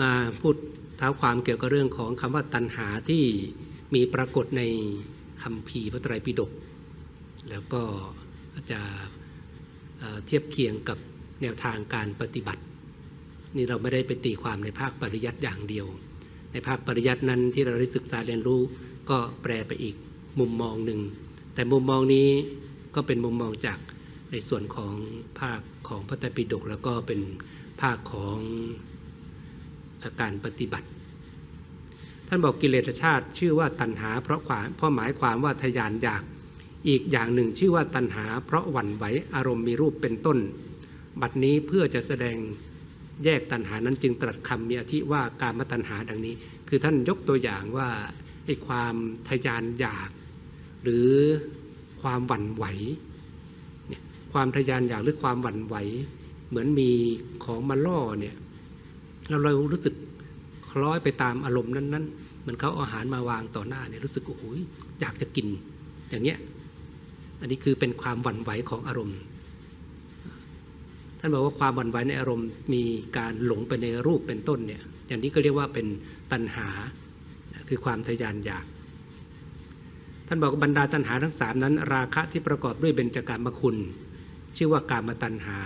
มาพูดเท้าความเกี่ยวกับเรื่องของคำว่าตัณหาที่มีปรากฏในคำพีพระไตรปิฎกแล้วก็จะเเทียบเคียงกับแนวทางการปฏิบัติ นี่เราไม่ได้ไปตีความในภาคปริยัติอย่างเดียว ในภาคปริยัตินั้นที่เราได้ศึกษาเรียนรู้ก็แปลไปอีกมุมมองหนึ่ง แต่มุมมองนี้ก็เป็นมุมมองจากในส่วนของภาคของพระไตรปิฎกแล้วก็เป็นภาคของ อาการปฏิบัติ ท่านบอกกิเลสชาติชื่อว่าตัณหา เพราะความเพราะหมายความว่าทยานอยาก อีกอย่างหนึ่งชื่อว่าตัณหา เพราะหวั่นไหวอารมณ์มีรูปเป็นต้น บัดนี้เพื่อจะแสดงแยกตัณหานั้นจึงตรัสคำมีอธิว่าการมตัณหาดังนี้ คือท่านยกตัวอย่างว่าไอ้ความทยานอยาก หรือความหวั่นไหวความทยานอยากหรือความหวั่นไหว เหมือนมีของมาล่อเนี่ย แล้วเรารู้สึกคล้อยไปตามอารมณ์นั้นๆเหมือนเขาเอาอาหารมาวางต่อหน้าเนี่ยรู้สึกโอ้โหอยากจะกินอย่างเนี้ยอันนี้คือเป็นความหวั่นไหวของอารมณ์ ท่านบอกว่าความหวั่นไหวในอารมณ์มีการหลงไปในรูปเป็นต้นเนี่ยอย่างนี้ก็เรียกว่าเป็นตัณหาคือความทยานอยาก ท่านบอกว่าบรรดาตัณหาทั้งสามนั้น ราคะที่ประกอบด้วยเบญจการมคุณ ชื่อว่ากามตัณหา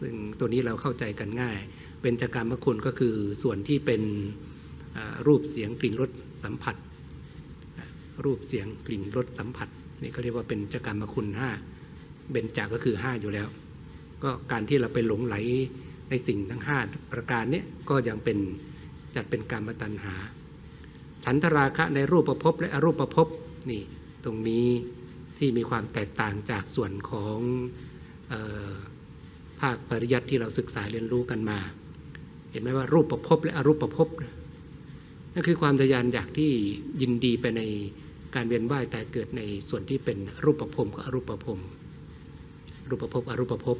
ซึ่งตัวนี้เราเข้าใจกันง่าย เบญจกามคุณก็คือส่วนที่เป็นรูปเสียงกลิ่นรสสัมผัส รูปเสียงกลิ่นรสสัมผัสนี่เขาเรียกว่าเป็นจกามคุณห้าเบญจาก็คือห้าอยู่แล้ว ก็การที่เราไปหลงไหลในสิ่งทั้ง 5 ประการนี้ก็ยังเป็นจัดเป็นการมตัณหา ฉันทราคะในรูปประพบและอรูปประพบนี่ตรงนี้ที่มีความแตกต่างจากส่วนของออภาคปริยัติที่เราศึกษาเรียนรู้กันมา เห็นไหมว่ารูปประพบและอรูปประพบนะนั่นคือความทยานอยากที่ยินดีไปในการเวียนว่ายแต่เกิดในส่วนที่เป็นรูปประพรมกับอรูปประพรมรูปประพบอรูปประพบ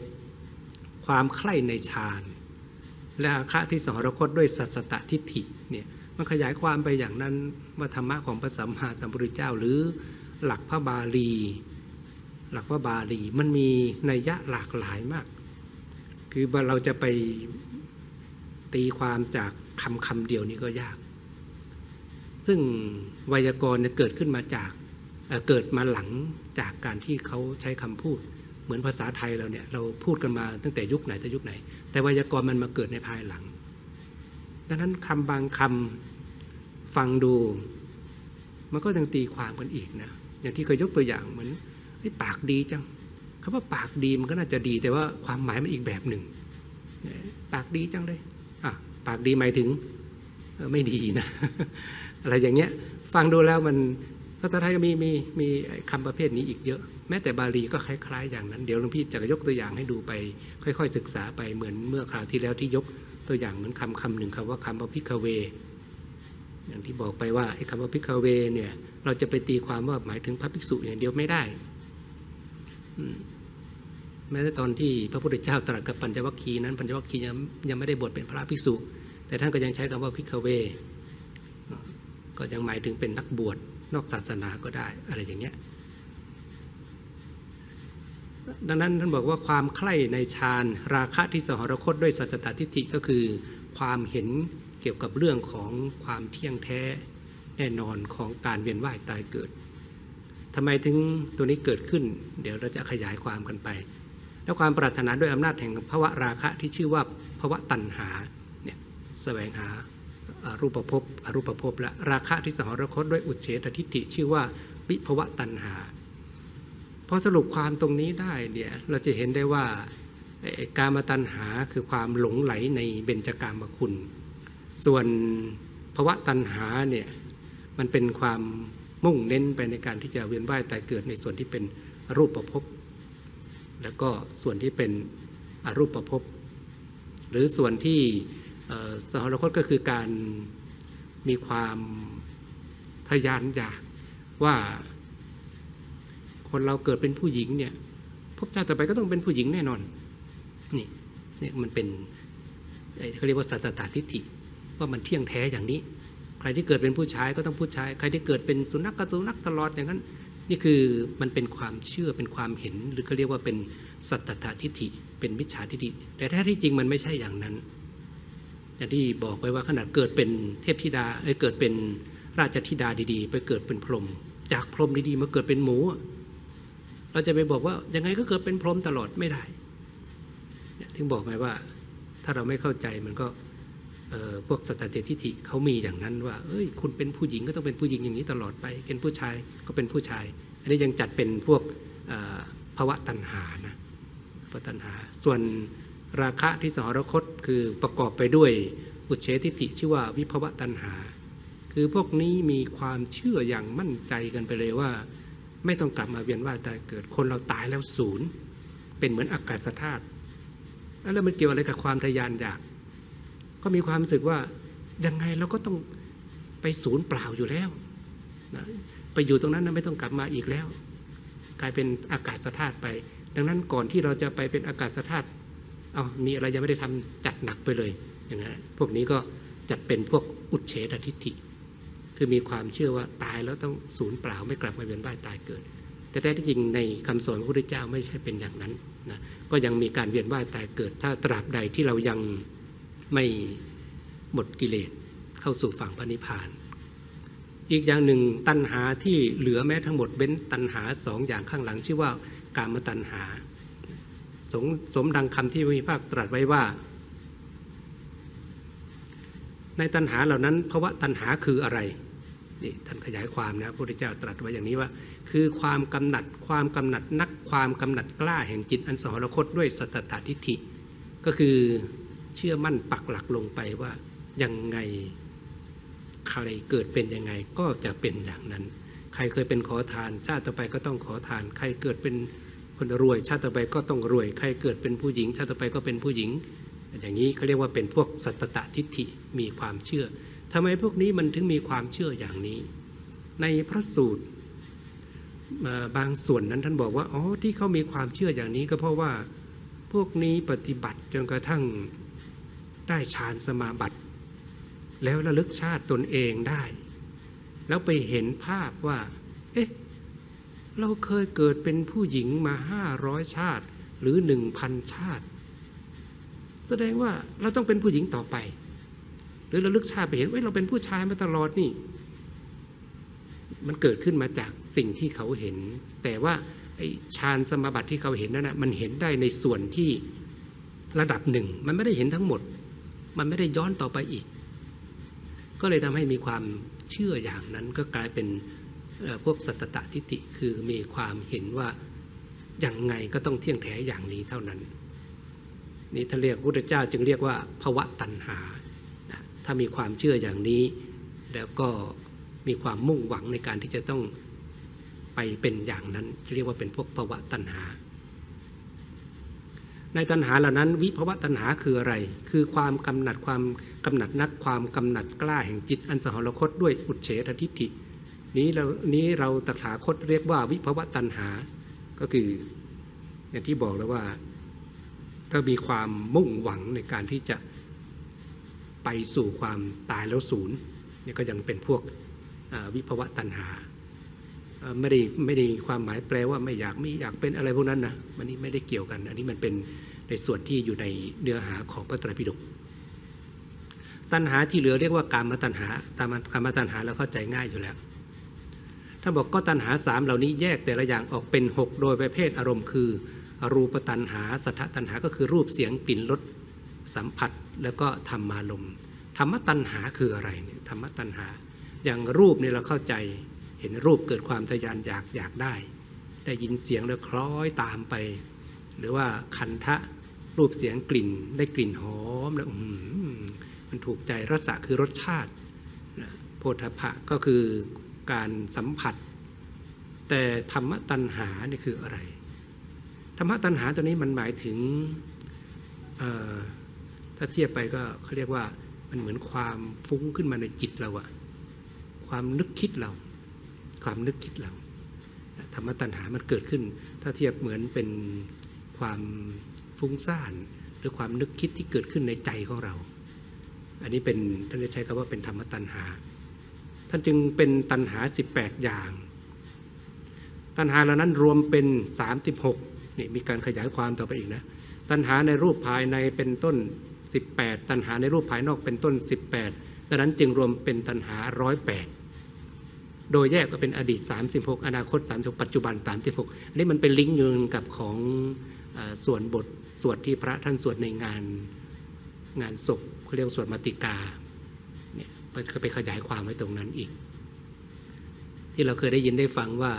ความใคร่ในฌานและอาคะที่สหรคตด้วยสัสตทิฏฐิเนี่ยมันขยายความไปอย่างนั้นว่าธรรมะของพระสัมมาสัมพุทธเจ้า หรือหลักพระบาลี หลักพระบาลีมันมีนัยยะหลากหลายมาก คือเราจะไป ตีความจากคำคำเดียวนี้ก็ยาก ซึ่งไวยากรณ์เนี่ยเกิดขึ้นมาจากเเกิดมาหลังจากการที่เขาใช้คำพูด เหมือนภาษาไทยเราเนี่ยเราพูดกันมาตั้งแต่ยุคไหนแต่ยุคไหน แต่ไวยากรณ์มันมาเกิดในภายหลัง ดังนั้นคำบางคำฟังดู มันก็ยังตีความกันอีกนะอย่างที่เคยยกตัวอย่างเหมือนไอ้ปากดีจังคำว่าปากดีมันก็น่าจะดีแต่ว่าความหมายมันอีกแบบหนึ่งปากดีจังเลย ปากดีหมายถึงไม่ดีนะ อะไรอย่างเงี้ย ฟังดูแล้วมันภาษาไทยก็มีมีมีคำประเภทนี้อีกเยอะ แม้แต่บาลีก็คล้าย ๆ อย่างนั้น เดี๋ยวหลวงพี่จะยกตัวอย่างให้ดูไป ค่อย ๆ ศึกษาไปเหมือนเมื่อคราวที่แล้วที่ยกตัวอย่างเหมือนคำคำหนึ่งคำว่าคำว่าพิกเว อย่างที่บอกไปว่าไอ้คำว่าพิกเวเนี่ยเราจะไปตีความว่าหมายถึงพระภิกษุอย่างเดียวไม่ได้อืม แม้แต่ตอนที่พระพุทธเจ้าตรัสกับปัญจวัคคีย์นั้นปัญจวัคคีย์ยังยังไม่ได้บวชเป็นพระภิกษุ แต่ท่านก็ยังใช้คำว่าพิกเว ก็ยังหมายถึงเป็นนักบวชนอกศาสนาก็ได้อะไรอย่างเงี้ยดังนั้นท่านบอกว่าความใคร่ในฌานราคะที่สหรคตด้วยสัจตทิฏฐิก็คือ ความเห็นเกี่ยวกับเรื่องของความเที่ยงแท้แน่นอนของการเวียนว่ายตายเกิดทำไมถึงตัวนี้เกิดขึ้น เดี๋ยวเราจะขยายความกันไป แล้วความปรารถนาด้วยอำนาจแห่งภาวะราคะที่ชื่อว่าภาวะตัณหาเนี่ยแสวงหารูปภพอรูปภพและราคะที่สหรคตด้วยอุเฉตทิฏฐิชื่อว่าวิภวะตัณหาพอสรุปความตรงนี้ได้เนี่ยเราจะเห็นได้ว่าการมาตัณหาคือความหลงไหลในเบญจกามคุณ ส่วนภวะตัณหาเนี่ยมันเป็นความมุ่งเน้นไปในการที่จะเวียนว่ายตายเกิดในส่วนที่เป็นรูปประพบ แล้วก็ส่วนที่เป็นอรูปประพบหรือส่วนที่สหรคตก็คือการมีความทะยานอยากว่าคนเราเกิดเป็นผู้หญิงเนี่ยภพชาติต่อไปก็ต้องเป็นผู้หญิงแน่นอนนี่นี่มันเป็นเขาเรียกว่าสัตตาทิฏฐิว่ามันเที่ยงแท้อย่างนี้ ใครที่เกิดเป็นผู้ชายก็ต้องผู้ชาย ใครที่เกิดเป็นสุนัขก็สุนัขตลอดอย่างนั้น นี่คือมันเป็นความเชื่อเป็นความเห็นหรือเขาเรียกว่าเป็นสัตตทิฏฐิ เป็นมิจฉาทิฏฐิแต่แท้ที่จริงมันไม่ใช่อย่างนั้นอย่างที่บอกไปว่าขนาดเกิดเป็นเทพธิดาเอ้ยเกิดเป็นราชธิดาดีๆ ไปเกิดเป็นพรหมจากพรหมดีๆมาเกิดเป็นหมู เราจะไปบอกว่ายังไงก็เกิดเป็นพรหมตลอดไม่ได้เนี่ยถึงบอกไปว่าถ้าเราไม่เข้าใจมันก็ พวกสตตเตทิฏฐิเขามีอย่างนั้นว่า เอ้ย คุณเป็นผู้หญิงก็ต้องเป็นผู้หญิงอย่างนี้ตลอดไป เป็นผู้ชายก็เป็นผู้ชาย อันนี้ยังจัดเป็นพวกภาวะตัณหานะภวะตัณหา ส่วนราคะที่สหรคตคือประกอบไปด้วยอุเฉทิฏฐิชื่อว่าวิภวะตัณหา คือพวกนี้มีความเชื่ออย่างมั่นใจกันไปเลยว่า ไม่ต้องกลับมาเวียนว่ายตายเกิดคนเราตายแล้วศูนย์เป็นเหมือนอากาศธาตุแล้วมันเกี่ยวอะไรกับความทะยานอยาก ก็มีความรู้สึกว่ายังไงเราก็ต้องไปศูนย์เปล่าอยู่แล้วนะไปอยู่ตรงนั้นนะไม่ต้องกลับมาอีกแล้ว กลายเป็นอากาศธาตุไป ดังนั้นก่อนที่เราจะไปเป็นอากาศธาตุเอามีอะไรยังไม่ได้ทำจัดหนักไปเลยอย่างนั้นพวกนี้ก็จัดเป็นพวกอุดเฉดทิฏฐิคือมีความเชื่อว่าตายแล้วต้องศูนย์เปล่าไม่กลับมาเวียนว่ายตายเกิด แต่แท้ที่จริงในคำสอนของพระพุทธเจ้าไม่ใช่เป็นอย่างนั้นนะก็ยังมีการเวียนว่ายตายเกิด ถ้าตราบใดที่เรายัง ไม่หมดกิเลสเข้าสู่ฝั่งพระนิพพาน อีกอย่างหนึ่งตัณหาที่เหลือแม้ทั้งหมดเบ้นตัณหาสองอย่างข้างหลังชื่อว่ากามตัณหา สมสมดังคำที่พระพุทธภาคตรัสไว้ว่า ในตัณหาเหล่านั้นภาวะตัณหาคืออะไรนี่ท่านขยายความนะพระพุทธเจ้าตรัสไว้อย่างนี้ว่า คือความกำหนัดความกำหนัดนักความกำหนัดกล้าแห่งจิตอันสหรคตด้วยสัตตทิฏฐิ ก็คือ เชื่อมั่นปักหลักลงไปว่ายังไงใครเกิดเป็นยังไงก็จะเป็นอย่างนั้น ใครเคยเป็นขอทาน ชาติต่อไปก็ต้องขอทาน ใครเกิดเป็นคนรวย ชาติต่อไปก็ต้องรวย ใครเกิดเป็นผู้หญิง ชาติต่อไปก็เป็นผู้หญิง อย่างนี้เขาเรียกว่าเป็นพวกสัตตทิฏฐิมีความเชื่อทำไมพวกนี้มันถึงมีความเชื่ออย่างนี้ ในพระสูตรบางส่วนนั้นท่านบอกว่าอ๋อที่เขามีความเชื่ออย่างนี้ก็เพราะว่าพวกนี้ปฏิบัติจนกระทั่ง ได้ฌานสมาบัติ แล้วระลึกชาติตนเองได้ แล้วไปเห็นภาพว่า เอ๊ะ เราเคยเกิดเป็นผู้หญิงมาห้าร้อยชาติหรือหนึ่งพันชาติ แสดงว่าเราต้องเป็นผู้หญิงต่อไป หรือระลึกชาติไปเห็นว่าเราเป็นผู้ชายมาตลอดนี่ มันเกิดขึ้นมาจากสิ่งที่เขาเห็น แต่ว่าไอ้ฌานสมาบัติที่เขาเห็นนั่นนะมันเห็นได้ในส่วนที่ระดับหนึ่ง มันไม่ได้เห็นทั้งหมด มันไม่ได้ย้อนต่อไปอีก ก็เลยทำให้มีความเชื่ออย่างนั้นก็กลายเป็นพวกสัตตทิฏฐิคือมีความเห็นว่าอย่างไงก็ต้องเที่ยงแท้อย่างนี้เท่านั้น นี่ท่านเรียกพุทธเจ้าจึงเรียกว่าภวะตัณหา ถ้ามีความเชื่ออย่างนี้ แล้วก็มีความมุ่งหวังในการที่จะต้องไปเป็นอย่างนั้นเรียกว่าเป็นพวกภวะตัณหา ในตัณหาเหล่านั้น วิภวะตัณหาคืออะไร คือความกำหนัดความกำหนัดนักความกำหนัดกล้าแห่งจิตอันสหรคตด้วยอุเฉททิฏฐินี้เรานี้เราตถาคตเรียกว่าวิภวะตัณหา ก็คืออย่างที่บอกแล้วว่า ถ้ามีความมุ่งหวังในการที่จะไปสู่ความตายแล้วศูนย์เนี่ยก็ยังเป็นพวกวิภวะตัณหา ไม่ได้ไม่ได้มีความหมายแปลว่าไม่อยากไมีอยากเป็นอะไรพวกนั้นนะมันนี้ไม่ได้เกี่ยวกัน อันนี้มันเป็นในส่วนที่อยู่ในเนื้อหาของพระไตรปิฎกตัณหาที่เหลือเรียกว่าการมตัณหาตามการมตัณหาเราเข้าใจง่ายอยู่แล้วถ้าบอกก็ตัณหาสามเหล่านี้แยกแต่ละอย่างออกเป็น 6 โดยประเภทอารมณ์คือ อรูปตัณหาสัทธตัณหาก็คือรูปเสียงกลิ่นรสสัมผัสแล้วก็ธรรมารมณ์ธรรมตัณหาคืออะไรเนี่ยธรรมตัณหา อย่างรูปเนี่ยเราเข้าใจ เห็นรูปเกิดความทยานอยากอยากได้ ได้ยินเสียงแล้วคล้อยตามไป หรือว่าคันทะรูปเสียงกลิ่น ได้กลิ่นหอมแล้วมันถูกใจรสะคือรสชาติโพธพะก็คือการสัมผัส แต่ธรรมตัณหานี่คืออะไร ธรรมตัณหาตัวนี้มันหมายถึงถ้าเทียบไปก็เขาเรียกว่ามันเหมือนความฟุ้งขึ้นมาในจิตเราอะความนึกคิดเรา ความนึกคิดเราธรรมตัณหามันเกิดขึ้น ถ้าเทียบเหมือนเป็นความฟุ้งซ่านหรือความนึกคิดที่เกิดขึ้นในใจของเรา อันนี้เป็นท่านจะใช้คำว่าเป็นธรรมตัณหา ท่านจึงเป็นตัณหา 18 อย่าง ตัณหาเหล่านั้นรวมเป็น 36นี่มีการขยายความต่อไปอีกนะตัณหาในรูปภายในเป็นต้น 18 ตัณหาในรูปภายนอกเป็นต้น 18ดังนั้นจึงรวมเป็นตัณหา 108 โดยแยกก็เป็นอดีต 36 อนาคต 36 ปัจจุบัน 36 อันนี้มันเป็นลิงก์ยู่กับของอส่วนบทสวดที่พระท่านสวดในงานงานศพเขาเรียกว่าสวดมาติกาเนี่ยก็ไปขยายความไว้ตรงนั้นอีก ที่เราเคยได้ยินได้ฟังว่า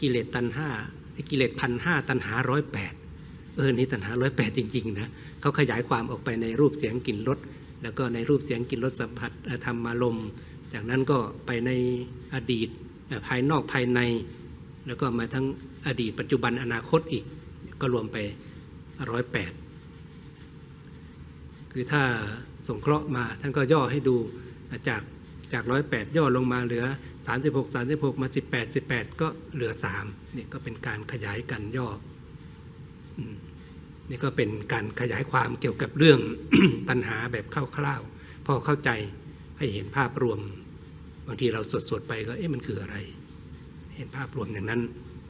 กิเลสตัณห้ากิเลสพันห้าตัณหาร้อยแปดเออนี่ตัณหาร้อยแปดจริงๆนะเขาขยายความออกไปในรูปเสียงกลิ่นรสแล้วก็ในรูปเสียงกลิ่นรสสัมผัสธรรมารมณ์ จากนั้นก็ไปในอดีตภายนอกภายใน แล้วก็มาทั้งอดีตปัจจุบันอนาคตอีกก็รวมไปร้อยแปดคือถ้าสงเคราะห์มาท่านก็ย่อให้ดูจากจากร้อยแปดย่อลงมาเหลือ 36 36 มา 18 18 ก็เหลือ3นี่ก็เป็นการขยายกันย่อนี่ก็เป็นการขยายความเกี่ยวกับเรื่องตัณหาแบบคร่าวๆพอเข้าใจให้เห็นภาพรวม บางทีเราสวดๆไปก็เอ๊ะมันคืออะไร เห็นภาพรวมอย่างนั้น